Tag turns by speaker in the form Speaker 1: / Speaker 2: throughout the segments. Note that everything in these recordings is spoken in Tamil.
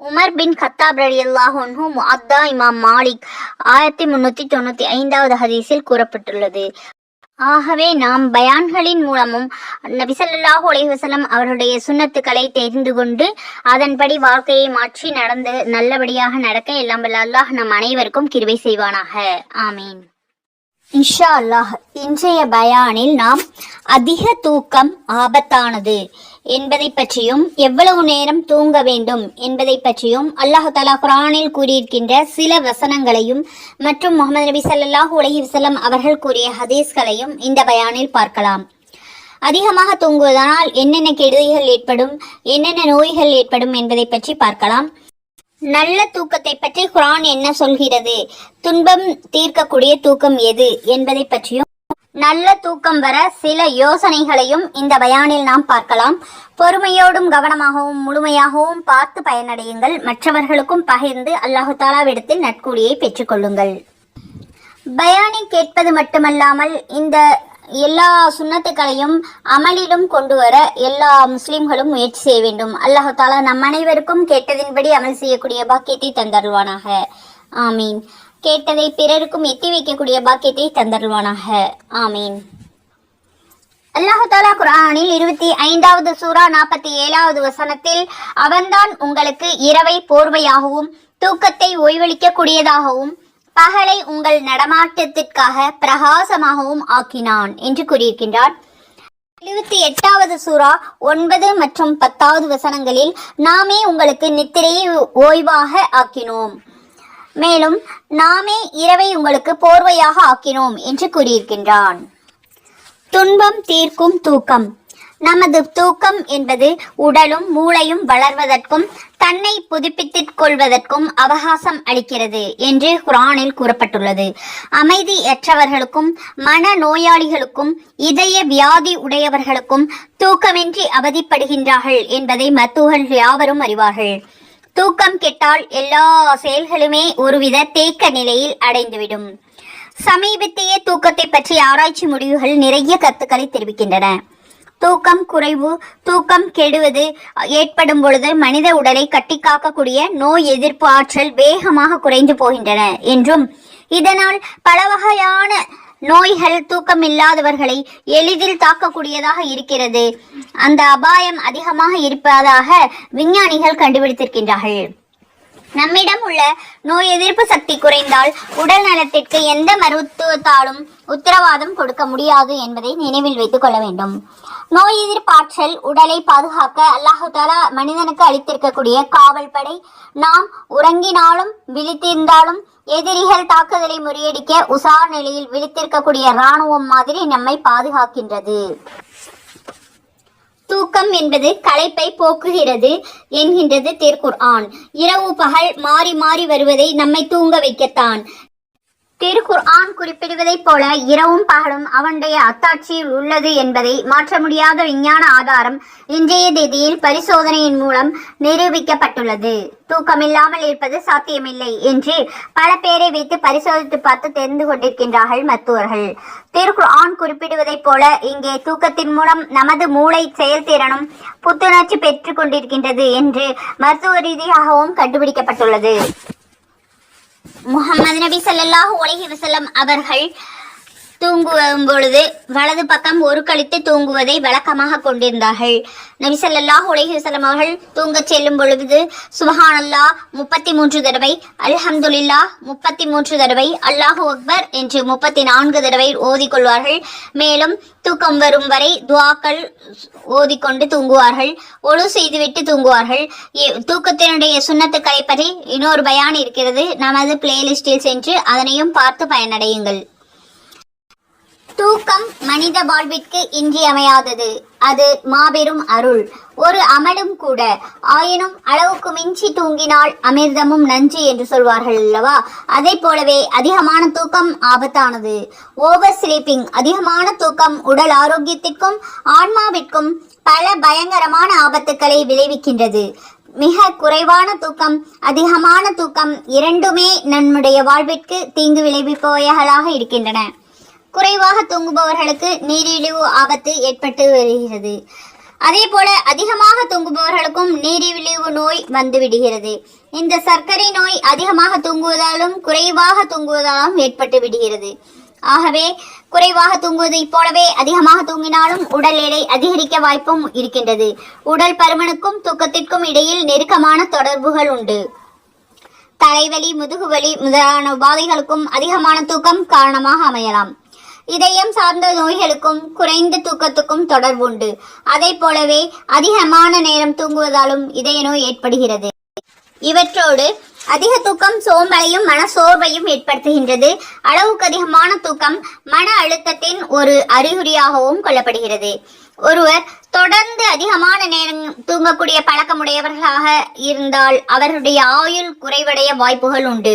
Speaker 1: உமர் பின் கத்தாப் ரலி அல்லாஹு முஅத்தா இமாம் மாலிக் ஆயிரத்தி முன்னூத்தி தொண்ணூத்தி ஐந்தாவது ஹதீஸில் கூறப்பட்டுள்ளது. ஆகவே நாம் பயான்களின் மூலமும் நபிசல்லாஹு ஸல்லல்லாஹு அவருடைய சுன்னத்துக்களை தெரிந்து கொண்டு அதன்படி வாழ்க்கையை மாற்றி நடந்து நல்லபடியாக நடக்க எல்லாம் அல்லாஹ் நம் அனைவருக்கும் கிருவை செய்வானாக. ஆமீன். இன்ஷா அல்லாஹ் இன்றைய பயானில் நாம் அதிக தூக்கம் ஆபத்தானது என்பதை பற்றியும் எவ்வளவு நேரம் தூங்க வேண்டும் என்பதை பற்றியும் அல்லாஹு தலா குரானில் கூறியிருக்கின்ற சில வசனங்களையும் மற்றும் முகமது நபி சல்லாஹூ உலகி வசலம் அவர்கள் கூறிய ஹதீஸ்களையும் இந்த பயானில் பார்க்கலாம். அதிகமாக தூங்குவதனால் என்னென்ன கெடுதிகள் ஏற்படும் என்னென்ன நோய்கள் ஏற்படும் என்பதை பற்றி பார்க்கலாம். நல்ல தூக்கத்தை பற்றி குரான் என்ன சொல்கிறது? துன்பம் தீர்க்கக்கூடிய தூக்கம் எது என்பதை பற்றியும் நல்ல தூக்கம் வர சில யோசனைகளையும் இந்த பயானில் நாம் பார்க்கலாம். பொறுமையோடும் கவனமாகவும் முழுமையாகவும் பார்த்து பயனடையுங்கள். மற்றவர்களுக்கும் பகிர்ந்து அல்லாஹு தாலாவிடத்தில் நட்கூலியை பெற்றுக்கொள்ளுங்கள். பயானை கேட்பது மட்டுமல்லாமல் இந்த எல்லா சுண்ணத்துக்களையும் அமலிலும் கொண்டு வர எல்லா முஸ்லிம்களும் முயற்சி செய்ய வேண்டும். அல்லாஹு தாலா நம் அனைவருக்கும் கேட்டதின்படி அமல் செய்யக்கூடிய பாக்கியத்தை தந்தருவானாக ஆமீன். கேட்டதை பிறருக்கும் எட்டி வைக்கக்கூடிய பாக்கியத்தை தந்தருவானாக ஆமீன். அல்லாஹு தாலா குரானில் இருபத்தி ஐந்தாவது சூரா நாற்பத்தி ஏழாவது வசனத்தில் அவன்தான் உங்களுக்கு இரவை போர்வையாகவும் தூக்கத்தை ஓய்வளிக்க கூடியதாகவும் பகலை உங்கள் நடமாட்டத்திற்காக பிரகாசமாகவும் ஆக்கினான் என்று கூறியிருக்கின்றான் எழுபத்தி எட்டாவது சூரா ஒன்பது மற்றும் பத்தாவது வசனங்களில் நாமே உங்களுக்கு நித்திரையை ஓய்வாக ஆக்கினோம். மேலும் நாமே இரவை உங்களுக்கு போர்வையாக ஆக்கினோம் என்று கூறியிருக்கின்றான். துன்பம் தீர்க்கும் தூக்கம். நமது தூக்கம் என்பது உடலும் மூளையும் வளர்வதற்கும் தன்னை புதுப்பித்துக் கொள்வதற்கும் அவகாசம் அளிக்கிறது என்று குரானில் கூறப்பட்டுள்ளது. அமைதியற்றவர்களுக்கும் மன நோயாளிகளுக்கும் இதய வியாதி உடையவர்களுக்கும் தூக்கமின்றி அவதிப்படுகின்றார்கள் என்பதை மத்துகள் யாவரும் அறிவார்கள். தூக்கம் கெட்டால் எல்லா செயல்களுமே ஒருவித தேக்க நிலையில் அடைந்துவிடும். சமீபத்திய தூக்கத்தை பற்றி ஆராய்ச்சி முடிவுகள் நிறைய கருத்துக்களை தெரிவிக்கின்றன. தூக்கம் குறைவு தூக்கம் கெடுவது ஏற்படும் பொழுது மனித உடலை கட்டி காக்கக்கூடிய நோய் எதிர்ப்பு ஆற்றல் வேகமாக குறைந்து போகின்றன என்றும் இதனால் பல வகையான நோய்கள் தூக்கம் இல்லாதவர்களை எளிதில் தாக்கக்கூடியதாக இருக்கிறது. அந்த அபாயம் அதிகமாக இருப்பதாக விஞ்ஞானிகள் கண்டுபிடித்திருக்கின்றார்கள். நம்மிடம் உள்ள நோய் எதிர்ப்பு சக்தி குறைந்தால் உடல் நலத்திற்கு எந்த மருத்துவத்தாலும் உத்தரவாதம் கொடுக்க முடியாது என்பதை நினைவில் வைத்துக் கொள்ள வேண்டும். நோய் எதிர்ப்பாற்றல் உடலை பாதுகாக்க அல்லாஹு தாலா மனிதனுக்கு அளித்திருக்கக்கூடிய காவல் படை நாம் உறங்கினாலும் விழித்திருந்தாலும் எதிரிகள் தாக்குதலை முறியடிக்க உசார் நிலையில் விழித்திருக்கக்கூடிய இராணுவம் மாதிரி நம்மை பாதுகாக்கின்றது. தூக்கம் என்பது களைப்பை போக்குகிறது என்கின்றது திருக்குர்ஆன் இரவு பகல் மாறி மாறி வருவதை நம்மை தூங்க வைக்கத்தான். திருக்குர்ஆன் குறிப்பிடுவதைப் போல இரவும் பகலும் அவனுடைய அத்தாட்சியில் உள்ளது என்பதை மாற்ற முடியாத விஞ்ஞான ஆதாரம் இன்றைய தேதியில் பரிசோதனையின் மூலம் நிரூபிக்கப்பட்டுள்ளது. தூக்கமில்லாமல் இருப்பது சாத்தியமில்லை என்று பல பேரை வைத்து பரிசோதித்து பார்த்து தெரிந்து கொண்டிருக்கின்றார்கள் மருத்துவர்கள். திருக்குர்ஆன் குறிப்பிடுவதைப் போல இங்கே தூக்கத்தின் மூலம் நமது மூளை செயல்திறனும் புத்துணர்ச்சி பெற்றுக் கொண்டிருக்கின்றது என்று மருத்துவ ரீதியாகவும் கண்டுபிடிக்கப்பட்டுள்ளது. முகமது நபி சல்லாஹூ அலைஹி வசல்லம் அவர்கள் தூங்குவும் பொழுது வலது பக்கம் ஒரு கழித்து தூங்குவதை வழக்கமாக கொண்டிருந்தார்கள். நபி ஸல்லல்லாஹு அவர்கள் தூங்கச் செல்லும் பொழுது சுபஹானல்லா முப்பத்தி மூன்று தடவை அல்ஹம்துல்லா முப்பத்தி மூன்று தடவை அல்லாஹு அக்பர் என்று முப்பத்தி நான்கு தடவை ஓதிக்கொள்வார்கள் மேலும் தூக்கம் வரும் வரை துவாக்கள் ஓதிக்கொண்டு தூங்குவார்கள். ஒழு செய்துவிட்டு தூங்குவார்கள். தூக்கத்தினுடைய சுண்ணத்துக்களை பற்றி இன்னொரு பயான் இருக்கிறது. நமது பிளேலிஸ்டில் சென்று அதனையும் பார்த்து பயனடையுங்கள். தூக்கம் மனித வாழ்விற்கு இன்றியமையாதது. அது மாபெரும் அருள். ஒரு அமலும் கூட. ஆயினும் அளவுக்கு மிஞ்சி தூங்கினால் அமிர்தமும் நஞ்சு என்று சொல்வார்கள் அல்லவா? அதை போலவே அதிகமான தூக்கம் ஆபத்தானது. ஓவர் ஸ்லீப்பிங் அதிகமான தூக்கம் உடல் ஆரோக்கியத்திற்கும் ஆன்மாவிற்கும் பல பயங்கரமான ஆபத்துக்களை விளைவிக்கின்றது. மிக குறைவான தூக்கம் அதிகமான தூக்கம் இரண்டுமே நம்முடைய வாழ்விற்கு தீங்கு விளைவிப்பவைகளாக இருக்கின்றன. குறைவாக தூங்குபவர்களுக்கு நீரிழிவு ஆபத்து ஏற்பட்டு வருகிறது. அதே போல அதிகமாக தூங்குபவர்களுக்கும் நீரிழிவு நோய் வந்து விடுகிறது இந்த சர்க்கரை நோய் அதிகமாக தூங்குவதாலும் குறைவாக தூங்குவதாலும் ஏற்பட்டு விடுகிறது. ஆகவே குறைவாக தூங்குவதைப் போலவே அதிகமாக தூங்கினாலும் உடல் எடை அதிகரிக்க வாய்ப்பும் இருக்கின்றது. உடல் பருமனுக்கும் தூக்கத்திற்கும் இடையில் நெருக்கமான தொடர்புகள் உண்டு. தலைவலி முதுகுவலி முதலான உபாதைகளுக்கும் அதிகமான தூக்கம் காரணமாக அமையலாம். இதயம் சார்ந்த நோய்களுக்கும் குறைந்த தூக்கத்துக்கும் தொடர்புண்டு அதை போலவே அதிகமான நேரம் தூங்குவதாலும் இதய நோய் ஏற்படுகிறது. இவற்றோடு அதிக தூக்கம் சோம்பலையும் மன சோர்வையும் ஏற்படுத்துகின்றது. அளவுக்கு அதிகமான தூக்கம் மன அழுத்தத்தின் ஒரு அறிகுறியாகவும் கொள்ளப்படுகிறது. ஒருவர் தொடர்ந்து அதிகமான நேரம் தூங்கக்கூடிய பழக்கமுடையவர்களாக இருந்தால் அவருடைய ஆயுள் குறைவடைய வாய்ப்புகள் உண்டு.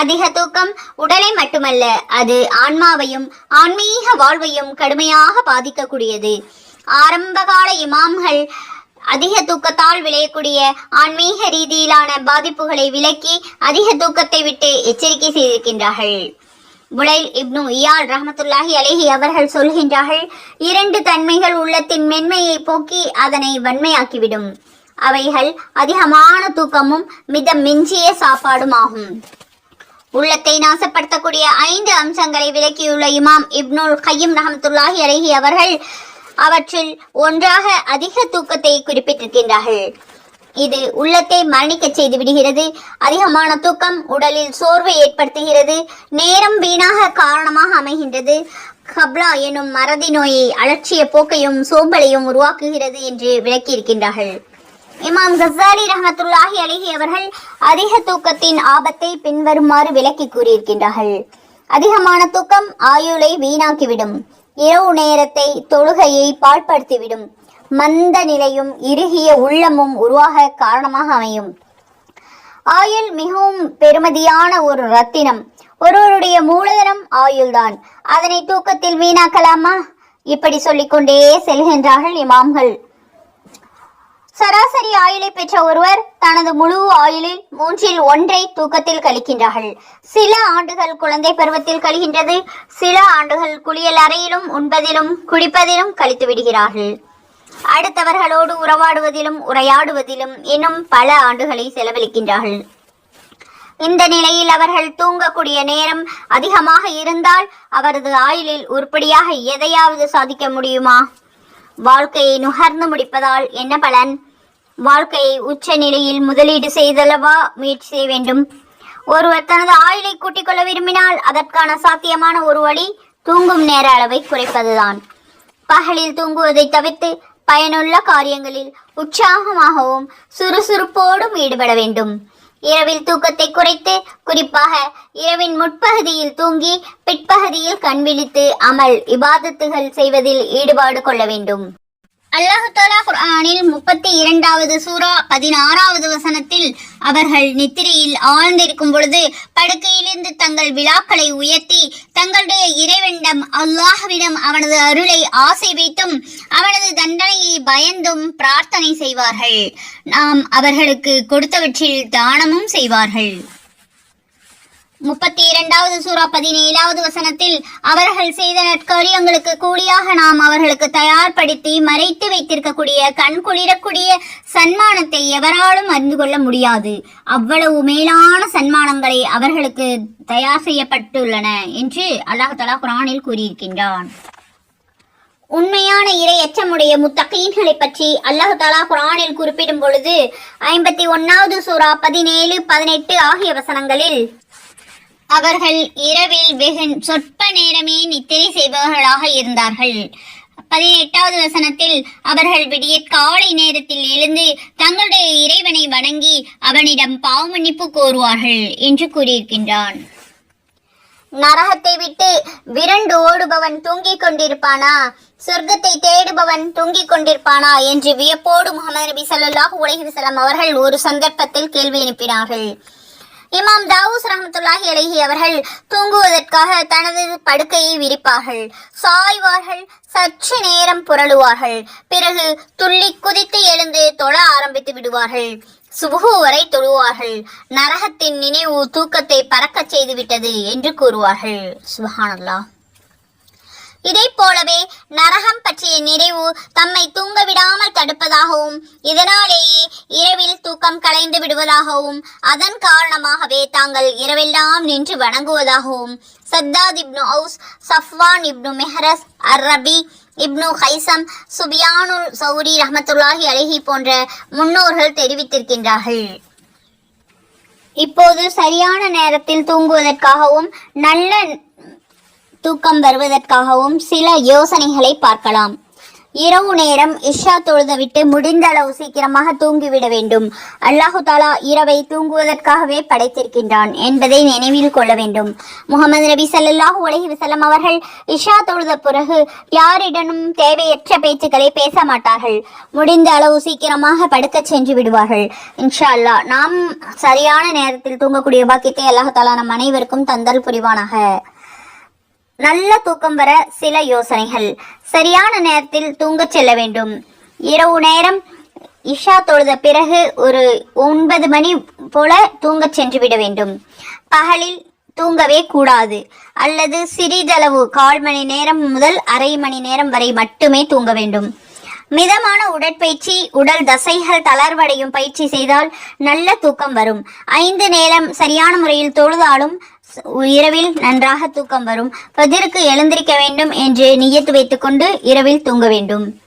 Speaker 1: அதிக தூக்கம் உடலை மட்டுமல்ல அது ஆன்மாவையும் ஆன்மீக வாழ்வையும் கடுமையாக பாதிக்கக்கூடியது. ஆரம்பகால இமாம்கள் அதிக தூக்கத்தால் விளையக்கூடிய ஆன்மீக ரீதியிலான பாதிப்புகளை விலக்கி அதிக தூக்கத்தை விட்டு எச்சரிக்கை செய்திருக்கின்றார்கள். புலைல் இப்னு இயால் ரஹமத்துல்லாஹி அலைஹி அவர்கள் சொல்கின்றார்கள் இரண்டு தன்மைகள் உள்ளத்தின் மென்மையை போக்கி அதனை வன்மையாக்கிவிடும். அவைகள் அதிகமான தூக்கமும் மித மிஞ்சிய சாப்பாடும் ஆகும் உள்ளத்தை நாசப்படுத்தக்கூடிய ஐந்து அம்சங்களை விளக்கியுள்ள இமாம் இப்னுல் ஹையம் ரஹமத்துல்லாஹி அலைஹி அவர்கள் அவற்றில் ஒன்றாக அதிக தூக்கத்தை குறிப்பிட்டிருக்கின்றார்கள். இது உள்ளத்தை மரணிக்கச் செய்து விடுகிறது அதிகமான தூக்கம் உடலில் சோர்வை ஏற்படுத்துகிறது நேரம் வீணாக காரணமாக அமைகின்றது கப்லா எனும் மறதி நோயை அலட்சிய போக்கையும் சோம்பலையும் உருவாக்குகிறது என்று விளக்கியிருக்கின்றார்கள். இமாம் கசாலி ரஹமத்துல்லாஹி அலிஹி அவர்கள் அதிக தூக்கத்தின் ஆபத்தை பின்வருமாறு விளக்கி கூறியிருக்கின்றார்கள். அதிகமான தூக்கம் ஆயுளை வீணாக்கிவிடும். இரவு நேரத்தை தொழுகையை பாழ்படுத்திவிடும். மந்த நிலையும் இறுகிய உள்ளமும் உருவாக காரணமாக அமையும். ஆயுள் மிகவும் பெருமதியான ஒரு ரத்தினம் ஒருவருடைய மூலதனம் ஆயுள்தான். அதனை தூக்கத்தில் வீணாக்கலாமா? இப்படி சொல்லிக்கொண்டே செல்கின்றார்கள் இமாம்கள். சராசரி ஆயுளை பெற்ற ஒருவர் தனது முழு ஆயுளில் மூன்றில் ஒன்றை தூக்கத்தில் கழிக்கின்றார்கள். சில ஆண்டுகள் குழந்தை பருவத்தில் கழிகின்றது சில ஆண்டுகள் குளியல் அறையிலும் உண்பதிலும் குடிப்பதிலும் கழித்து விடுகிறார்கள். அடுத்தவர்களோடு உறவாடுவதிலும் உரையாடுவதிலும் இன்னும் பல ஆண்டுகளை செலவழிக்கின்றார்கள். இந்த நிலையில் அவர்கள் தூங்கக்கூடிய நேரம் அதிகமாக இருந்தால் அவரது ஆயுளில் உருப்படியாக எதையாவது சாதிக்க முடியுமா? வாழ்க்கையை நுகர்ந்து முடிப்பதால் என்ன பலன்? வாழ்க்கையை உச்ச நிலையில் முதலீடு செய்தளவா முயற்சி செய்ய வேண்டும். ஒருவர் தனது ஆயுளை கூட்டிக் கொள்ள விரும்பினால் அதற்கான சாத்தியமான ஒரு வழி தூங்கும் நேர அளவை குறைப்பதுதான். பகலில் தூங்குவதை தவிர்த்து பயனுள்ள காரியங்களில் உற்சாகமாகவும் சுறுசுறுப்போடும் ஈடுபட வேண்டும். இரவில் தூக்கத்தை குறைத்து குறிப்பாக இரவின் முற்பகுதியில் தூங்கி பிற்பகுதியில் கண் விழித்து அமல் இபாதத்துகள் செய்வதில் ஈடுபாடு கொள்ள வேண்டும். அல்லாஹு தாலா குர்ஆனில் முப்பத்தி இரண்டாவது சூரா பதினாறாவது வசனத்தில் அவர்கள் நித்திரையில் ஆழ்ந்திருக்கும் பொழுது படுக்கையிலிருந்து தங்கள் விழாக்களை உயர்த்தி தங்களுடைய இறைவனிடம் அல்லாஹ்விடம் அவனது அருளை ஆசை வைத்தும் அவனது தண்டனையை பயந்தும் பிரார்த்தனை செய்வார்கள். நாம் அவர்களுக்கு கொடுத்தவற்றில் தானமும் செய்வார்கள். முப்பத்தி இரண்டாவது சூரா பதினேழாவது வசனத்தில் அவர்கள் செய்த நற்காரியங்களுக்கு கூலியாக நாம் அவர்களுக்கு தயார்படுத்தி மறைத்து வைத்திருக்கக்கூடிய கண் குளிரக்கூடிய சன்மானத்தை எவராலும் அறிந்து கொள்ள முடியாது. அவ்வளவு மேலான சன்மானங்களை அவர்களுக்கு தயார் செய்யப்பட்டுள்ளன என்று அல்லாஹ் தலா குரானில் கூறியிருக்கின்றான். உண்மையான இறை எச்சமுடைய முத்தகீன்களை பற்றி அல்லாஹ் தாலா குரானில் குறிப்பிடும் பொழுது ஐம்பத்தி ஒன்னாவது சூரா பதினேழு பதினெட்டு ஆகிய வசனங்களில் அவர்கள் இரவில் வெகு சொற்ப நேரமே நித்திரை செய்பவர்களாக இருந்தார்கள். பதினெட்டாவது வசனத்தில் அவர்கள் விடிய காலை நேரத்தில் எழுந்து தங்களுடைய இறைவனை வணங்கி அவனிடம் பாவமன்னிப்பு கோருவார்கள் என்று கூறியிருக்கின்றான். நரகத்தை விட்டு விரண்டு ஓடுபவன் தூங்கிக் கொண்டிருப்பானா? சொர்க்கத்தை தேடுபவன் தூங்கிக் கொண்டிருப்பானா? என்று வியப்போடு முகமது நபி ஸல்லல்லாஹு அலைஹி அவர்கள் ஒரு சந்தர்ப்பத்தில் கேள்வி எழுப்பினார்கள். இமாம் தாவூஸ் ரஹமத்துல்லாஹி அலஹி அவர்கள் தூங்குவதற்காக தனது படுக்கையை விரிப்பார்கள். சாய்வார்கள் சற்று நேரம் புரளுவார்கள். பிறகு துள்ளி குதித்து எழுந்து தொழ ஆரம்பித்து விடுவார்கள். சுபு வரை தொழுவார்கள். நரகத்தின் நினைவு தூக்கத்தை பறக்கச் செய்துவிட்டது என்று கூறுவார்கள். சுபஹானல்லா இதை போலவே நரகம் பற்றிய நிறைவு தம்மை தூங்க விடாமல் தடுப்பதாகவும் இதனாலேயே இரவில் தூக்கம் கலைந்து விடுவதாகவும் அதன் காரணமாகவே தாங்கள் இரவெல்லாம் நின்று வணங்குவதாகவும். சத்தாத் இப்னு அவுஸ் சஃப்வான் இப்னு மெஹரஸ் அர் ரபி இப்னு ஹைசம் சுபியானுல் சௌரி ரஹமத்துல்லாஹி அழகி போன்ற முன்னோர்கள் தெரிவித்திருக்கின்றார்கள். இப்போது சரியான நேரத்தில் தூங்குவதற்காகவும் நல்ல தூக்கம் வருவதற்காகவும் சில யோசனைகளை பார்க்கலாம். இரவு நேரம் இஷா தொழுதுவிட்டு முடிந்த அளவு சீக்கிரமாக தூங்கிவிட வேண்டும். அல்லாஹு தாலா இரவை தூங்குவதற்காகவே படைத்திருக்கின்றான் என்பதை நினைவில் கொள்ள வேண்டும். முகமது நபி ஸல்லல்லாஹு உலகி வசலம் அவர்கள் இஷா தொழுத பிறகு யாரிடனும் தேவையற்ற பேச்சுக்களை பேச மாட்டார்கள். முடிந்த அளவு சீக்கிரமாக படுக்க சென்று விடுவார்கள். இன்ஷா அல்லாஹ் நாம் சரியான நேரத்தில் தூங்கக்கூடிய பாக்கியத்தை அல்லாஹு தாலா நம் அனைவருக்கும் தந்தல் புரிவானாக. நல்ல தூக்கம் வர சில யோசனைகள். சரியான நேரத்தில் தூங்கச் செல்ல வேண்டும். இரவு நேரம் இஷா தொழுத பிறகு ஒரு ஒன்பது மணி போல தூங்கச் சென்று விட வேண்டும். பகலில் தூங்கவே கூடாது. அல்லது சிறிதளவு கால் மணி நேரம் முதல் அரை மணி நேரம் வரை மட்டுமே தூங்க வேண்டும். மிதமான உடற்பயிற்சி உடல் தசைகள் தளர்வடையும் பயிற்சி செய்தால் நல்ல தூக்கம் வரும். ஐந்து நேரம் சரியான முறையில் தொழுதாலும் இரவில் நன்றாக தூக்கம் வரும். பதிருக்கு எழுந்திருக்க வேண்டும் என்று நியத்து வைத்துக்கொண்டு இரவில் தூங்க வேண்டும்.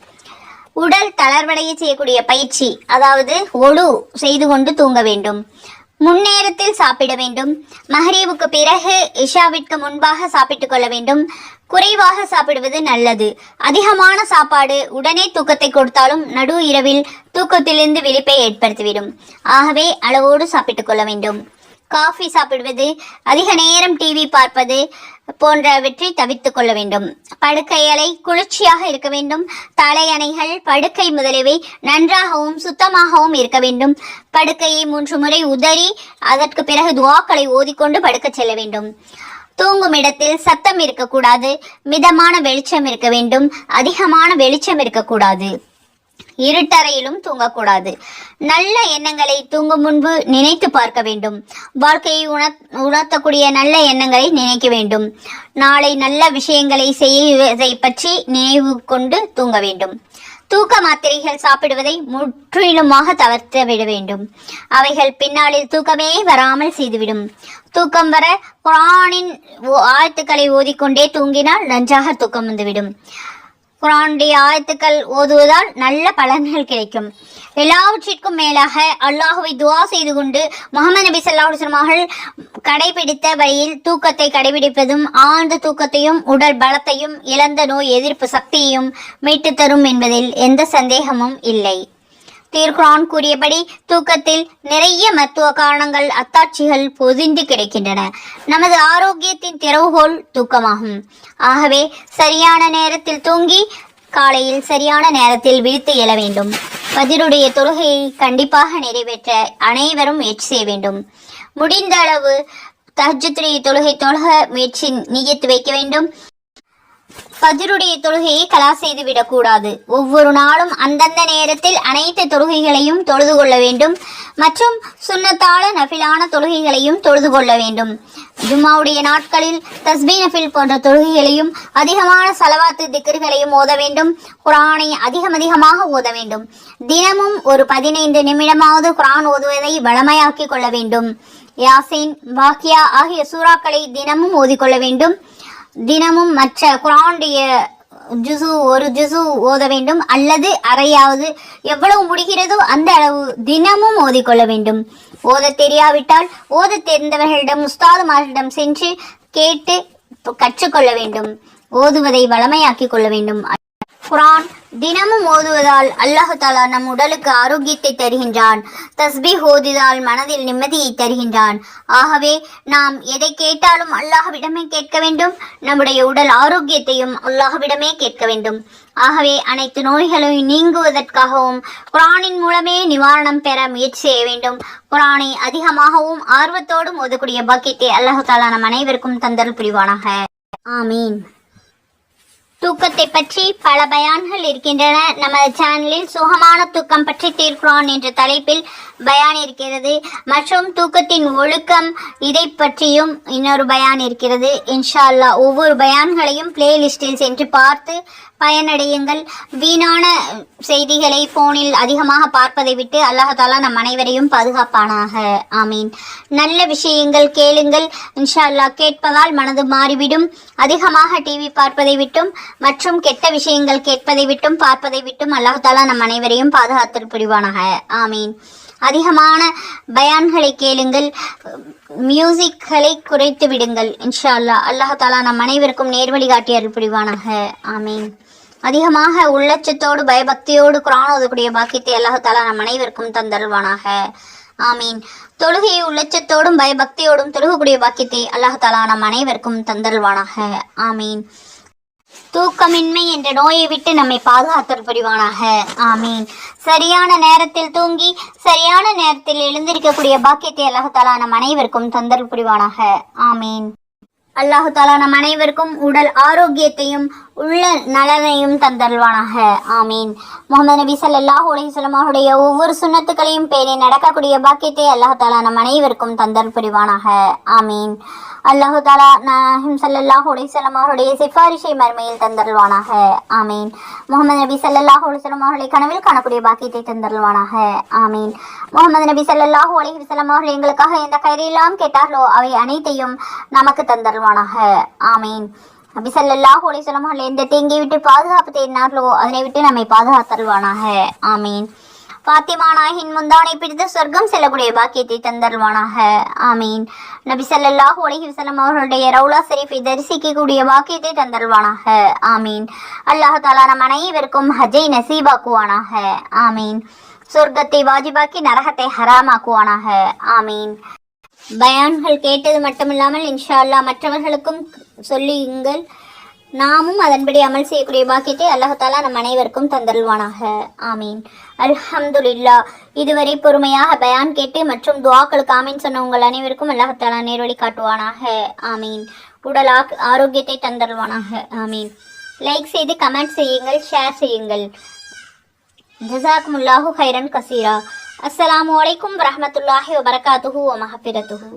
Speaker 1: உடல் தளர்வடைய செய்யக்கூடிய பயிற்சி அதாவது ஒடு செய்து கொண்டு தூங்க வேண்டும். முன்னேரத்தில் சாப்பிட வேண்டும். மஹரீவுக்கு பிறகு இஷாவிற்கு முன்பாக சாப்பிட்டுக் கொள்ள வேண்டும். குறைவாக சாப்பிடுவது நல்லது. அதிகமான சாப்பாடு உடனே தூக்கத்தை கொடுத்தாலும் நடு இரவில் தூக்கத்திலிருந்து விழிப்பை ஏற்படுத்திவிடும். ஆகவே அளவோடு சாப்பிட்டுக் கொள்ள வேண்டும். காஃபி சாப்பிடுவது அதிக நேரம் டிவி பார்ப்பது போன்றவற்றை தவிர்த்து கொள்ள வேண்டும். படுக்கை அலை குளிர்ச்சியாக இருக்க வேண்டும். தலையணைகள் படுக்கை முதலியவை நன்றாகவும் சுத்தமாகவும் இருக்க வேண்டும். படுக்கையை மூன்று முறை உதறி அதற்கு பிறகு துவாக்களை ஓதிக்கொண்டு படுக்கச் செல்ல வேண்டும். தூங்கும் இடத்தில் சத்தம் இருக்கக்கூடாது. மிதமான வெளிச்சம் இருக்க வேண்டும். அதிகமான வெளிச்சம் இருக்கக்கூடாது. இருட்டறையிலும் தூங்கக்கூடாது. நல்ல எண்ணங்களை தூங்கும் முன்பு நினைத்து பார்க்க வேண்டும். வாழ்க்கையை உணர் உணர்த்தக்கூடிய நல்ல எண்ணங்களை நினைக்க வேண்டும். நாளை நல்ல விஷயங்களை செய்வதை பற்றி நினைவு கொண்டு தூங்க வேண்டும். தூக்க மாத்திரைகள் சாப்பிடுவதை முற்றிலுமாக தவிர்த்து விட வேண்டும். அவைகள் பின்னாளில் தூக்கமே வராமல் செய்துவிடும். தூக்கம் வர குரானின் ஓ- ஓதிக்கொண்டே தூங்கினால் நன்றாக தூக்கம் வந்துவிடும். குரானுடைய ஆயத்துக்கள் ஓதுவதால் நல்ல பலன்கள் கிடைக்கும். எல்லாவற்றிற்கும் மேலாக அல்லாஹுவை துவா செய்து கொண்டு முகமது நபி ஸல்லல்லாஹு அவர்கள் கடைபிடித்த வழியில் தூக்கத்தை கடைபிடிப்பதும் ஆழ்ந்த தூக்கத்தையும் உடல் பலத்தையும் இழந்த நோய் எதிர்ப்பு சக்தியையும் மீட்டுத் தரும் என்பதில் எந்த சந்தேகமும் இல்லை. தீர்குரான் கூறியபடி தூக்கத்தில் நிறைய மருத்துவ காரணங்கள் அத்தாட்சிகள் பொதிந்து கிடைக்கின்றன. நமது ஆரோக்கியத்தின் திறவுகோல் தூக்கமாகும். ஆகவே சரியான நேரத்தில் தூங்கி காலையில் சரியான நேரத்தில் விழித்து எழ வேண்டும். பதிலுடைய தொழுகையை கண்டிப்பாக நிறைவேற்ற அனைவரும் முயற்சி செய்ய வேண்டும். முடிந்த அளவு தஹஜ்ஜுடைய தொழுகை தொழுக முயற்சி நியத்து வைக்க வேண்டும். பதிலுடைய தொழுகையை கலா செய்து விடக்கூடாது. ஒவ்வொரு நாளும் அந்தந்த நேரத்தில் அனைத்து தொழுகைகளையும் தொழுது கொள்ள வேண்டும். மற்றும் சுன்னத்தான நஃபிலான தொழுகைகளையும் தொழுது கொள்ள வேண்டும். ஜும்மாவுடைய நாட்களில் தஸ்பீனஃபில் போன்ற தொழுகைகளையும் அதிகமான செலவாத்து திக்கர்களையும் ஓத வேண்டும். குரானை அதிகம் அதிகமாக ஓத வேண்டும். தினமும் ஒரு பதினைந்து நிமிடமாவது குரான் ஓதுவதை வளமையாக்கிக் கொள்ள வேண்டும். யாசின் வாக்கியா ஆகிய சூறாக்களை தினமும் ஓதிக்கொள்ள வேண்டும். தினமும் மற்ற குரானுடைய ஜுசு ஒரு ஜுசு ஓத வேண்டும் அல்லது அறையாவது எவ்வளவு முடிகிறதோ அந்த அளவு தினமும் ஓதிக்கொள்ள வேண்டும். ஓத தெரியாவிட்டால் ஓத தெரிந்தவர்களிடம் உஸ்தாதுமார்களிடம் சென்று கேட்டு கற்றுக்கொள்ள வேண்டும். ஓதுவதை வளமையாக்கிக் கொள்ள வேண்டும். குரான் தினமும் ஓதுவதால் அல்லாஹு தாலா நம் உடலுக்கு ஆரோக்கியத்தை தருகின்றான். தஸ்பி ஓதிதால் மனதில் நிம்மதியை தருகின்றான். ஆகவே நாம் எதை கேட்டாலும் அல்லாஹ்விடமே கேட்க வேண்டும். நம்முடைய உடல் ஆரோக்கியத்தையும் அல்லாஹ்விடமே கேட்க வேண்டும். ஆகவே அனைத்து நோய்களையும் நீங்குவதற்காகவும் குரானின் மூலமே நிவாரணம் பெற முயற்சி செய்ய வேண்டும். குரானை அதிகமாகவும் ஆர்வத்தோடும் ஓதக்கூடிய பாக்கியத்தை அல்லாஹு தாலா நம் அனைவருக்கும் தந்தல் புரிவானாக. ஆமீன். தூக்கத்தை பற்றி பல பயான்கள் இருக்கின்றன. நமது சேனலில் சுகமான தூக்கம் பற்றி தீர்க்கிறோம் என்ற தலைப்பில் பயான் இருக்கிறது. மற்றும் தூக்கத்தின் ஒழுக்கம் இதை பற்றியும் இன்னொரு பயான் இருக்கிறது. இன்ஷா அல்லாஹ் ஒவ்வொரு பயான்களையும் பிளேலிஸ்டில் சென்று பார்த்து பயனடையுங்கள். வீணான செய்திகளை ஃபோனில் அதிகமாக பார்ப்பதை விட்டு அல்லாஹாலா நம் அனைவரையும் பாதுகாப்பானாக. ஆமீன். நல்ல விஷயங்கள் கேளுங்கள். இன்ஷா கேட்பதால் மனது மாறிவிடும். அதிகமாக டிவி பார்ப்பதை விட்டும் மற்றும் கெட்ட விஷயங்கள் கேட்பதை விட்டும் பார்ப்பதை விட்டும் அல்லாஹாலா நம் அனைவரையும் பாதுகாத்து புரிவானாக. ஆமீன். அதிகமான பயான்களை கேளுங்கள். மியூசிக்களை குறைத்து விடுங்கள் இன்ஷா அல்லாஹ் அல்லாஹாலா நம் அனைவருக்கும் நேர்வழி காட்டி அருள் புரிவானாக ஆமீன். அதிகமாக உள்ளச்சத்தோடு பயபக்தியோடு குரான் ஓதக்கூடிய பாக்கியத்தை அல்லாஹாலா நம் அனைவருக்கும் தந்தருவானாக ஆமீன். தொழுகையை உள்ளச்சத்தோடும் பயபக்தியோடும் தொழுகக்கூடிய பாக்கியத்தை அல்லாஹாலா நம் அனைவருக்கும் தந்தருவானாக ஆமீன். தூக்கமின்மை என்ற நோயை விட்டு நம்மை பாதுகாத்தல் புரிவானாக. ஆமீன். சரியான நேரத்தில் தூங்கி சரியான நேரத்தில் எழுந்திருக்கக்கூடிய பாக்கியத்தை அல்லாஹாலா நம் அனைவருக்கும் தந்தல் புரிவானாக. ஆமீன். அல்லாஹு தாலா நம் அனைவருக்கும் உடல் ஆரோக்கியத்தையும் உள்ள நலனையும் தந்தருவானாக ஆமீன். முகமது நபி சல்லாஹ் அலைஹி அவருடைய ஒவ்வொரு சுண்ணத்துக்களையும் பேணி நடக்கக்கூடிய பாக்கியத்தை அல்லாஹு தாலா நம் அனைவருக்கும் தந்தல் புரிவானாக ஆமீன். அல்லாஹு தாலா நாஹிம் சல்லாஹ் அலைஹி அவருடைய சிஃபாரிஷை மறுமையில் தந்தருவானாக ஆமீன். முகமது நபி சல்லாஹ் அலைஹி அவர்களை கனவில் காணக்கூடிய பாக்கியத்தை தந்தருவானாக ஆமீன். முகமது நபி சல்லாஹ் அலைஹி அவர்கள் எங்களுக்காக எந்த கயிறெல்லாம் கேட்டார்களோ அவை அனைத்தையும் நமக்கு தந்தருவானாக ஆமீன். நபி ஸல்லல்லாஹு அலைஹி வஸல்லம் விட்டு பாதுகாப்பு தேடினார்களோ அதனை விட்டு நம்மை பாதுகாத்தல்வானாக ஆமீன். பாத்திமா நாயகின் முந்தானை பிடித்து சொர்க்கம் செல்லக்கூடிய பாக்கியத்தை தந்தருவானாக ஆமீன். நபி ஸல்லல்லாஹு அலைஹி அவர்களுடைய ரவுலா ஷெரீஃபை தரிசிக்கக்கூடிய பாக்கியத்தை தந்தருவானாக ஆமீன். அல்லாஹ் தாலா நம் அனைவருக்கும் ஹஜை நசீபாக்குவானாக. ஆமீன். சொர்க்கத்தை வாஜிபாக்கி நரகத்தை ஹராமாக்குவானாக. ஆமீன். பயான்கள் கேட்டது மட்டுமில்லாமல் இன்ஷா அல்லா மற்றவர்களுக்கும் சொல்லியுங்கள். நாமும் அதன்படி அமல் செய்யக்கூடிய பாக்கியத்தை அல்லாஹாலா நம் அனைவருக்கும் தந்தருள்வானாக. ஆமீன். அல்ஹம்துல்லா இதுவரை பொறுமையாக பயான் கேட்டு மற்றும் துவாக்களுக்கு ஆமீன் சொன்ன உங்கள் அனைவருக்கும் அல்லாஹாலா நேர்வழி காட்டுவானாக. ஆமீன். உடல் ஆக்- ஆரோக்கியத்தை தந்தருள்வானாக. ஆமீன். லைக் செய்து கமெண்ட் செய்யுங்கள் ஷேர் செய்யுங்கள். ஜசாக்குமுல்லாஹு ஹைரன் கசீரா. அஸ்ஸலாமு அலைக்கும் வரஹ்மத்துல்லாஹி வபரகாத்துஹு வ மஹஃபிரத்துஹு